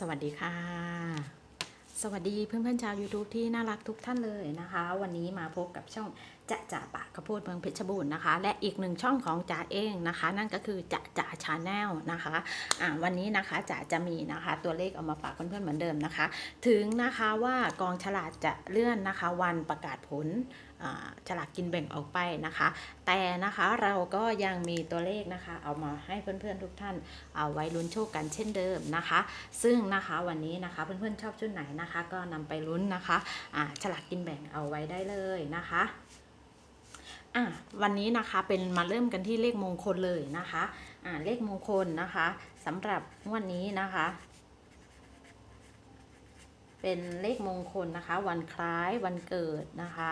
สวัสดีค่ะ สวัสดีเพื่อนๆชาว YouTube ที่น่ารักทุกท่านเลยนะคะ วันนี้มาพบกับช่องจะจ่าปากข้าวโพดเมืองเพชรบูรณ์นะคะ และอีกหนึ่งช่องของจ่าเองนะคะ นั่นก็คือจะจ่าชาแนลนะคะอ่าวันนี้นะคะจ่าจะมีนะคะ ตัวเลขเอามาฝากเพื่อนๆเหมือนเดิมนะคะ ถึงนะคะว่ากองฉลากจะเลื่อนนะคะ วันประกาศผล ฉลากกินแบ่งออกไปนะคะ แต่นะคะเราก็ยังมีตัวเลขนะคะเอามาให้เพื่อนๆทุกท่านเอาไว้ลุ้นโชคกันเช่นเดิมนะคะ ซึ่งนะคะวันนี้นะคะเพื่อนๆชอบชุดไหนนะคะ ก็นำไปลุ้นนะคะฉลากกินแบ่งเอาไว้ได้เลยนะคะอะวันนี้นะคะเป็นมาเริ่มกันที่เลขมงคลเลยนะคะอ่าเลขมงคลนะคะสำหรับวันนี้นะคะ เป็นเลขมงคลนะคะ วันคล้ายวันเกิดนะคะ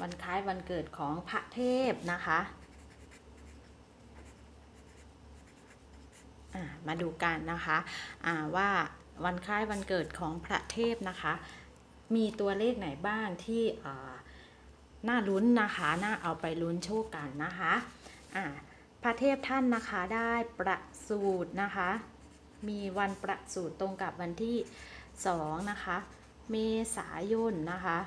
วันคล้ายวันเกิดของพระเทพนะคะมาดูกันนะคะว่าวันคล้ายวันเกิดของพระเทพนะคะ มีตัวเลขไหนบ้างที่น่าลุ้นนะคะน่าเอาไปลุ้นโชคกันนะคะพระเทพท่านนะคะได้ประสูตินะคะ มีวันประสูติตรงกับวันที่2นะคะ เมษายนนะคะ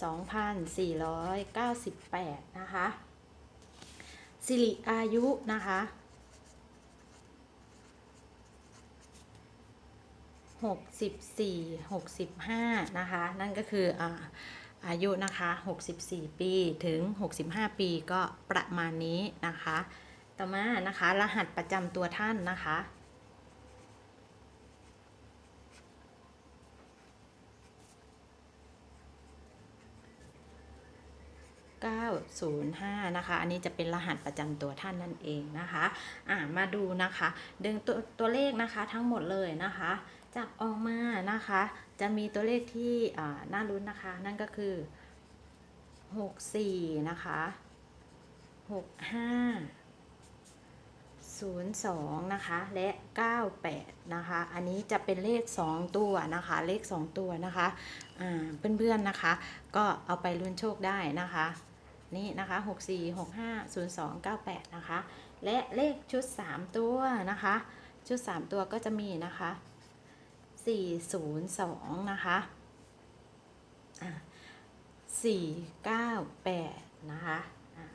2,498 นะคะ สิริอายุนะคะ64 65นะคะ นั่นก็คืออาอายุนะคะ64ปีถึง65ปีก็ประมาณนี้นะคะ ต่อมานะคะ รหัสประจำตัวท่านนะคะ 905 นะคะ อันนี้จะเป็นรหัสประจำตัวท่านนั่นเองนะคะอ่ามาดูนะคะ ดึงตัวตัวเลขนะคะทั้งหมดเลยนะคะ จากออกมานะคะ จะมีตัวเลขที่อ่าน่ารุ้นนะคะ นั่นก็คือ 64 นะคะ 65 02 นะคะ และ 98 นะคะ อันนี้จะเป็นเลข 2 ตัวนะคะ เลข 2 ตัวนะคะ อ่า เพื่อนๆ นะคะ ก็เอาไปลุ้นโชคได้นะคะ นี่นะคะ 64 65 02 98 นะคะ และเลขชุด 3 ตัวนะคะ ชุด 3 ตัวก็จะมีนะคะ 402 นะคะอ่า498นะคะอ่า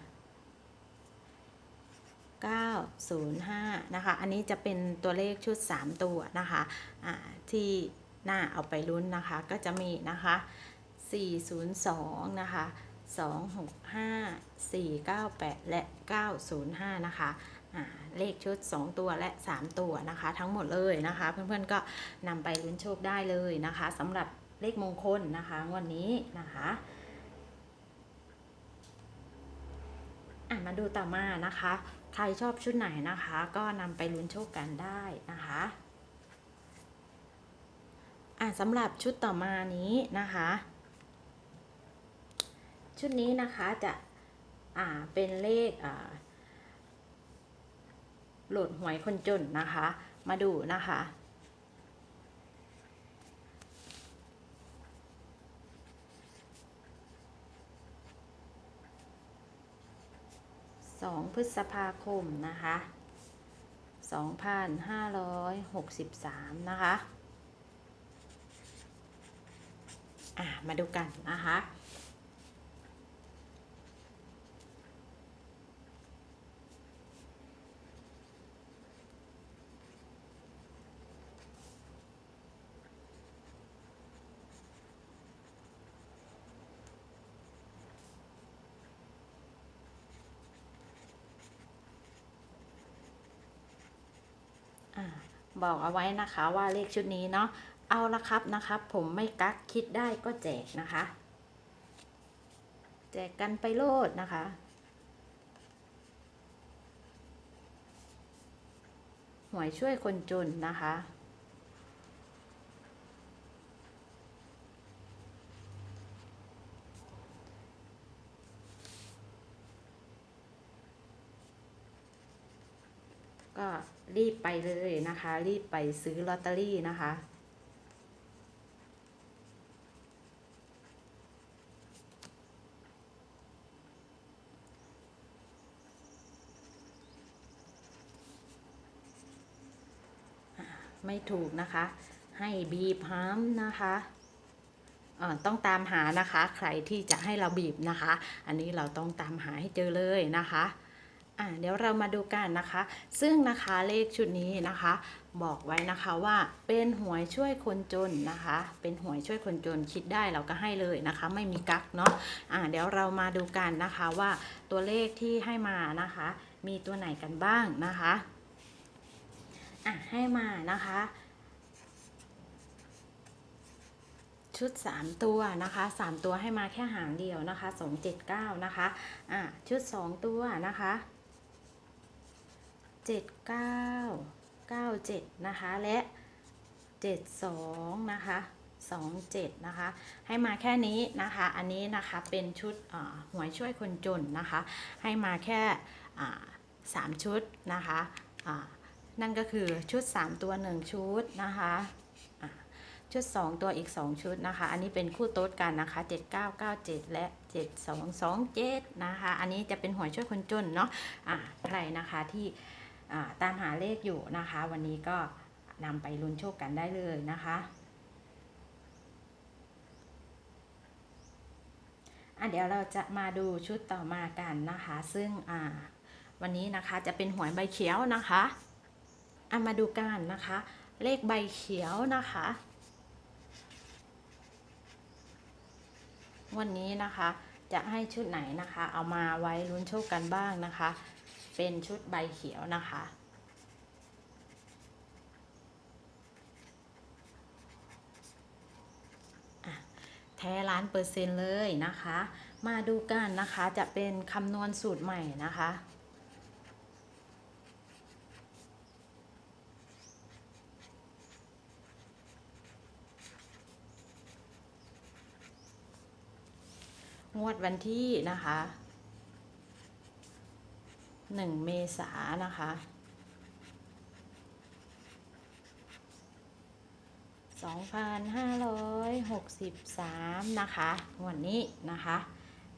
265 905นะคะ อันนี้จะเป็นตัวเลขชุด3ตัวนะคะที่น่าเอาไปลุ้นนะคะ ก็จะมีนะคะ 402 นะคะ 265 498 และ 905 นะคะเลขชุด 2 ตัวและ 3 ตัวนะคะ ทั้งหมดเลยนะคะ เพื่อนๆก็นำไปลุ้นโชคได้เลยนะคะสำหรับเลขมงคลนะคะวันนี้นะคะะมาดูต่อมานะคะ ใครชอบชุดไหนนะคะ ก็นำไปลุ้นโชคกันได้นะคะอะสำหรับชุดต่อมานี้นะคะ ชุดนี้นะคะจะอ่าเป็นเลขอ่าโหลดหวยคนจนนะคะ มาดูนะคะสองพฤษภาคมนะคะสองพันห้าร้อยหกสิบสามนะคะ อะ มาดูกันนะคะ อ่า บอกเอาไว้นะคะว่าเลขชุดนี้เนาะเอาละครับนะครับ ผมไม่กักคิดได้ก็แจกนะคะ แจกกันไปโลดนะคะหวยช่วยคนจนนะคะ รีบไปเลยนะคะ รีบไปซื้อลอตเตอรี่นะคะ ไม่ถูกนะคะ ให้บีบห้มนะคะต้องตามหานะคะ ใครที่จะให้เราบีบนะคะ อันนี้เราต้องตามหาให้เจอเลยนะคะ อ่าเดี๋ยวเรามาดูกันนะคะ ซึ่งนะคะเลขชุดนี้นะคะ บอกไว้นะคะว่าเป็นหวยช่วยคนจนนะคะ เป็นหวยช่วยคนจนคิดได้เราก็ให้เลยนะคะ ไม่มีกักเนาะอ่าเดี๋ยวเรามาดูกันนะคะว่าตัวเลขที่ให้มานะคะ มีตัวไหนกันบ้างนะคะอะให้มานะคะชุด 3 ตัวนะคะ 3 ตัวให้มาแค่หางเดียวนะคะ 279 นะคะ อะชุด 2 ตัวนะคะ 79 97 นะคะ และ 72 นะคะ27 นะคะ ให้มาแค่นี้นะคะ อันนี้นะคะเป็นชุดหวยช่วยคนจนนะคะ ให้มาแค่สามชุดนะคะนั่นก็คือชุด 3 ตัว 1 ชุดนะคะชุด 2 ตัวอีก 2 ชุดนะคะ อันนี้เป็นคู่โต๊ดกันนะคะ 7997 และ 7227 นะคะ อันนี้จะเป็นหวยช่วยคนจนเนาะอ่าใครนะคะที่ ตามหาเลขอยู่นะคะ วันนี้ก็นำไปลุ้นโชคกันได้เลยนะคะอะเดี๋ยวเราจะมาดูชุดต่อมากันนะคะ ซึ่งอ่าวันนี้นะคะจะเป็นหวยใบเขียวนะคะอะมาดูกันนะคะ เลขใบเขียวนะคะ วันนี้นะคะจะให้ชุดไหนนะคะ เอามาไว้ลุ้นโชคกันบ้างนะคะ เป็นชุดใบเขียวนะคะ แท้ล้านเปอร์เซ็นต์เลยนะคะ มาดูกันนะคะจะเป็นคำนวณสูตรใหม่นะคะงวดวันที่นะคะ หนึ่งเมษานะคะ 2,563 นะคะวันนี้นะคะ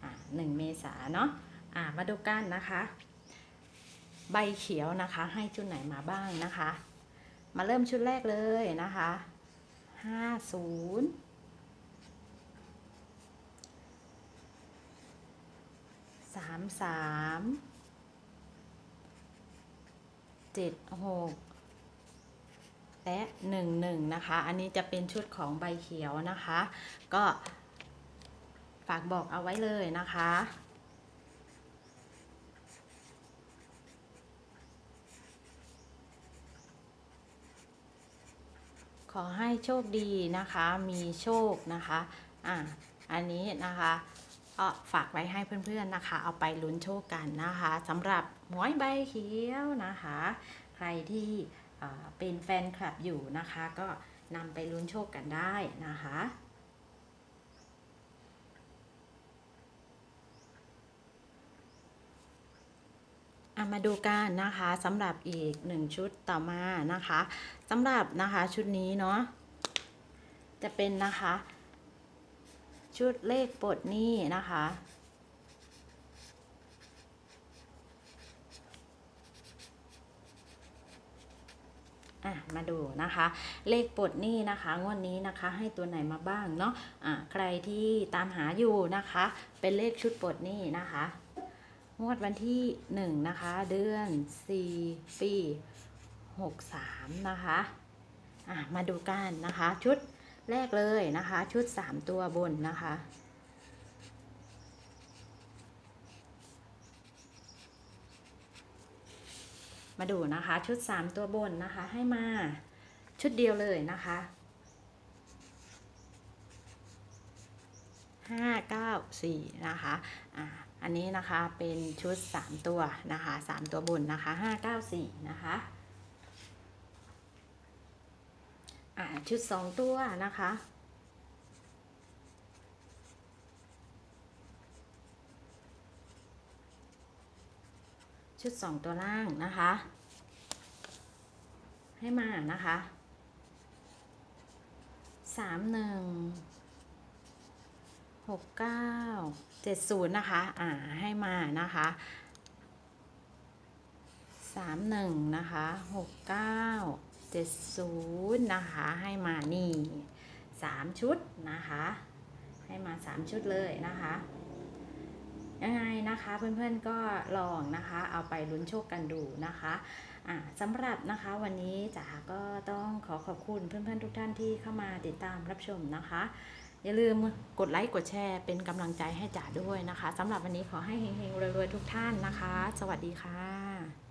อ่า1เมษาเนาะอ่ามาดูกันนะคะ ใบเขียวนะคะให้ชุดไหนมาบ้างนะคะ มาเริ่มชุดแรกเลยนะคะ50สามสาม เจ็ดหกและหนึ่งหนึ่งนะคะ อันนี้จะเป็นชุดของใบเขียวนะคะ ก็ฝากบอกเอาไว้เลยนะคะขอให้โชคดีนะคะ มีโชคนะคะ อะ อันนี้นะคะ ก็ฝากไว้ให้เพื่อนๆนะคะ เอาไปลุ้นโชคกันนะคะสำหรับหมวยใบเขียวนะคะ ใครที่เป็นแฟนคลับอยู่นะคะ ก็นำไปลุ้นโชคกันได้นะคะมาดูกันนะคะสำหรับอีกหนึ่งชุดต่อมานะคะสำหรับนะคะชุดนี้เนาะจะเป็นนะคะ ชุดเลขปลดหนี้นะคะอะมาดูนะคะ เลขปลดหนี้นะคะงวดนี้นะคะให้ตัวไหนมาบ้างเนาะอะใครที่ตามหาอยู่นะคะ เป็นเลขชุดปลดหนี้นะคะ งวดวันที่หนึ่งนะคะเดือนสี่ปีหกสามนะคะอะมาดูกันนะคะชุด แรกเลยนะคะ ชุดสามตัวบนนะคะ มาดูนะคะ ชุด 3 ตัวบนนะคะ ให้มาชุดเดียวเลยนะคะ5 9 4นะคะอ่าอันนี้นะคะเป็นชุด 3 ตัวนะคะ 3 ตัวบนนะคะ 5 9 4 นะคะ อ่าชุด2ตัวนะคะ ชุด2ตัวล่างนะคะ ให้มานะคะสามหนึ่งหกเก้าเจ็ดศูนย์นะคะ อ่า ให้มานะคะสามหนึ่งนะคะหกเก้า 70 นะคะ ให้มานี่ 3 ชุดนะคะ ให้มา 3 ชุดเลยนะคะ ยังไงนะคะเพื่อนๆก็ลองนะคะ เอาไปลุ้นโชคกันดูนะคะอ่าสำหรับนะคะวันนี้จ๋าก็ต้องขอขอบคุณเพื่อนๆทุกท่านที่เข้ามาติดตามรับชมนะคะ อย่าลืมกดไลค์กดแชร์เป็นกำลังใจให้จ๋าด้วยนะคะสำหรับวันนี้ขอให้เฮงๆรวยๆทุกท่านนะคะ สวัสดีค่ะ